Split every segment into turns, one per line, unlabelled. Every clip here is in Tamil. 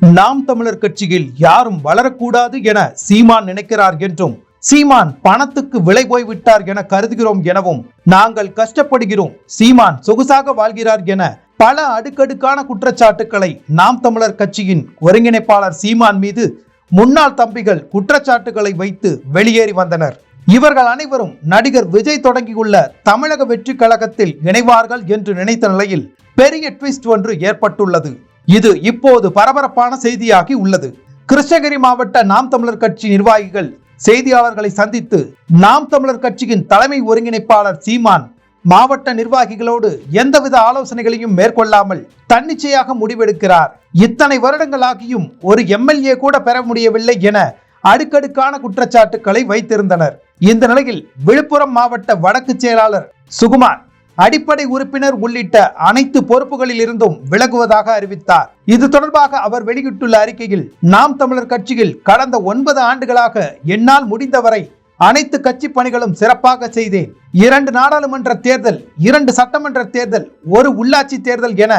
நாம் தமிழர் கட்சியில் யாரும் வளரக்கூடாது என சீமான் நினைக்கிறார் என்றும் சீமான் பணத்துக்கு விலை போய்விட்டார் என கருதுகிறோம் எனவும் நாங்கள் கஷ்டப்படுகிறோம் சீமான் சொகுசாக வாழ்கிறார் என பல அடுக்கடுக்கான குற்றச்சாட்டுக்களை நாம் தமிழர் கட்சியின் ஒருங்கிணைப்பாளர் சீமான் மீது முன்னாள் தம்பிகள் குற்றச்சாட்டுகளை வைத்து வெளியேறி வந்தனர். இவர்கள் அனைவரும் நடிகர் விஜய் தொடங்கியுள்ள தமிழக வெற்றி கழகத்தில் இணைவார்கள் என்று நினைத்த நிலையில் பெரிய ட்விஸ்ட் ஒன்று ஏற்பட்டுள்ளது. இது இப்போது பரபரப்பான செய்தியாகி உள்ளது. கிருஷ்ணகிரி மாவட்ட நாம் தமிழர் கட்சி நிர்வாகிகள் செய்தியாளர்களை சந்தித்து நாம் தமிழர் கட்சியின் தலைமை ஒருங்கிணைப்பாளர் சீமான் மாவட்ட நிர்வாகிகளோடு எந்தவித ஆலோசனைகளையும் மேற்கொள்ளாமல் தன்னிச்சையாக முடிவெடுக்கிறார். இத்தனை வருடங்களாகியும் ஒரு எம்எல்ஏ கூட பெற முடியவில்லை என அடுக்கடுக்கான குற்றச்சாட்டுக்களை வைத்திருந்தனர். இந்த நிலையில் விழுப்புரம் மாவட்ட வடக்கு செயலாளர் சுகுமார் அடிப்படை உறுப்பினர் உள்ளிட்ட அனைத்து பொறுப்புகளில் இருந்தும் விலகுவதாக அறிவித்தார். இது தொடர்பாக அவர் வெளியிட்டுள்ள அறிக்கையில் நாம் தமிழர் கட்சியில் கடந்த ஒன்பது ஆண்டுகளாக என்னால் முடிந்தவரை அனைத்து கட்சி பணிகளும் சிறப்பாக செய்தேன். இரண்டு நாடாளுமன்ற தேர்தல் இரண்டு சட்டமன்ற தேர்தல் ஒரு உள்ளாட்சி தேர்தல் என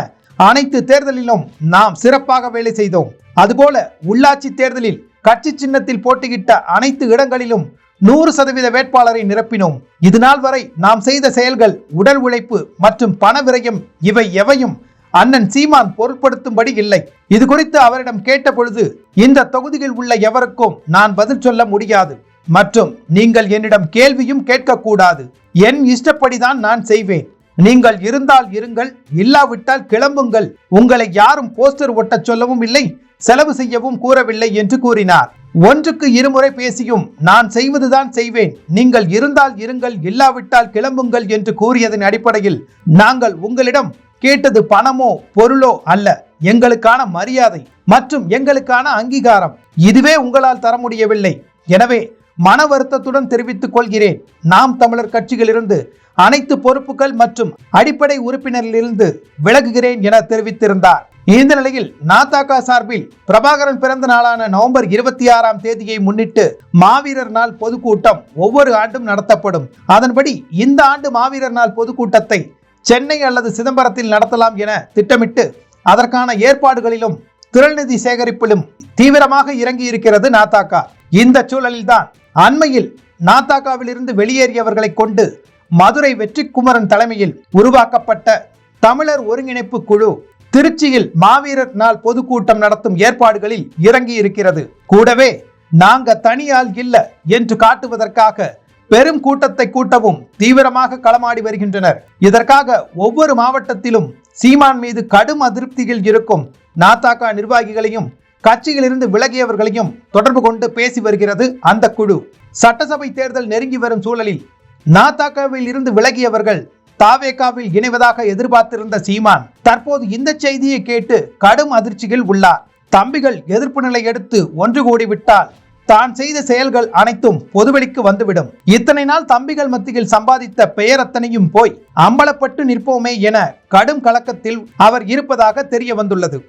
அனைத்து தேர்தலிலும் நாம் சிறப்பாக வேலை செய்தோம். அதுபோல உள்ளாட்சி தேர்தலில் கட்சி சின்னத்தில் போட்டியிட்ட அனைத்து இடங்களிலும் நூறு சதவீத வேட்பாளரை நிரப்பினோம். இதுநாள் வரை நாம் செய்த செயல்கள் உடல் உழைப்பு மற்றும் பண விரயம் இவை எவையும் அண்ணன் சீமான் பொருட்படுத்தும்படி இல்லை. இது குறித்து அவரிடம் கேட்ட பொழுது இந்த தொகுதியில் உள்ள எவருக்கும் நான் பதில் சொல்ல முடியாது. மற்றும் நீங்கள் என்னிடம் கேள்வியும் கேட்கக்கூடாது. என் இஷ்டப்படிதான் நான் செய்வேன். நீங்கள் இருந்தால் இருங்கள் இல்லாவிட்டால் கிளம்புங்கள். உங்களை யாரும் போஸ்டர் ஒட்டச் சொல்லவும் இல்லை செலவு செய்யவும் கூறவில்லை என்று கூறினார். ஒன்றுக்கு இருமுறை பேசியும் நான் செய்வதுதான் செய்வேன். நீங்கள் இருந்தால் இருங்கள் இல்லாவிட்டால் கிளம்புங்கள் என்று கூறியதன் அடிப்படையில் நாங்கள் உங்களிடம் கேட்டது பணமோ பொருளோ அல்ல. எங்களுக்கான மரியாதை மற்றும் எங்களுக்கான அங்கீகாரம் இதுவே உங்களால் தர முடியவில்லை. எனவே மன வருத்தத்துடன் தெரிவித்துக் கொள்கிறேன். நாம் தமிழர் கட்சியிலிருந்து அனைத்து பொறுப்புகள் மற்றும் அடிப்படை உறுப்பினரிலிருந்து விலகுகிறேன் என தெரிவித்திருந்தார். இந்த நிலையில் நாதாகா சார்பில் பிரபாகரன் பிறந்த நாளான நவம்பர் இருபத்தி ஆறாம் தேதியை முன்னிட்டு மாவீரர் நாள் பொதுக்கூட்டம் ஒவ்வொரு ஆண்டும் நடத்தப்படும். அதன்படி இந்த ஆண்டு மாவீரர் நாள் பொதுக்கூட்டத்தை சென்னை அல்லது சிதம்பரத்தில் நடத்தலாம் என திட்டமிட்டு அதற்கான ஏற்பாடுகளிலும் திரள்நிதி சேகரிப்பிலும் தீவிரமாக இறங்கி இருக்கிறது நாத்தாக்கா இந்த சூழலில்தான் அண்மையில் நாத்தாக்காவிலிருந்து வெளியேறியவர்களை கொண்டு மதுரை வெற்றிக்குமரன் தலைமையில் உருவாக்கப்பட்ட தமிழர் ஒருங்கிணைப்பு குழு திருச்சியில் மாவீரர் நாள் பொதுக்கூட்டம் நடத்தும் ஏற்பாடுகளில் இறங்கி இருக்கிறது கூடவே நாங்க தனியால் இல்ல என்று காட்டுவதற்காக பெரும் கூட்டத்தை கூட்டவும் தீவிரமாக களமாடி வருகின்றனர். இதற்காக ஒவ்வொரு மாவட்டத்திலும் சீமான் மீது கடும் அதிருப்தியில் இருக்கும் நாத்தாக்கா நிர்வாகிகளையும் கட்சியிலிருந்து விலகியவர்களையும் தொடர்பு கொண்டு பேசி வருகிறது அந்த குழு. சட்டசபை தேர்தல் நெருங்கி வரும் சூழலில் நாதாக்காவில் இருந்து விலகியவர்கள் தாவேகாவில் இணைவதாக எதிர்பார்த்திருந்த சீமான் தற்போது இந்த செய்தியை கேட்டு கடும் அதிர்ச்சியில் உள்ளார். தம்பிகள் எதிர்ப்பு நிலை எடுத்து ஒன்று கூடிவிட்டால் தான் செய்த செயல்கள் அனைத்தும் பொதுவெளிக்கு வந்துவிடும். இத்தனை நாள் தம்பிகள் மத்தியில் சம்பாதித்த பெயர் அத்தனையும் போய் அம்பலப்பட்டு நிற்போமே என கடும் கலக்கத்தில் அவர் இருப்பதாக தெரிய வந்துள்ளது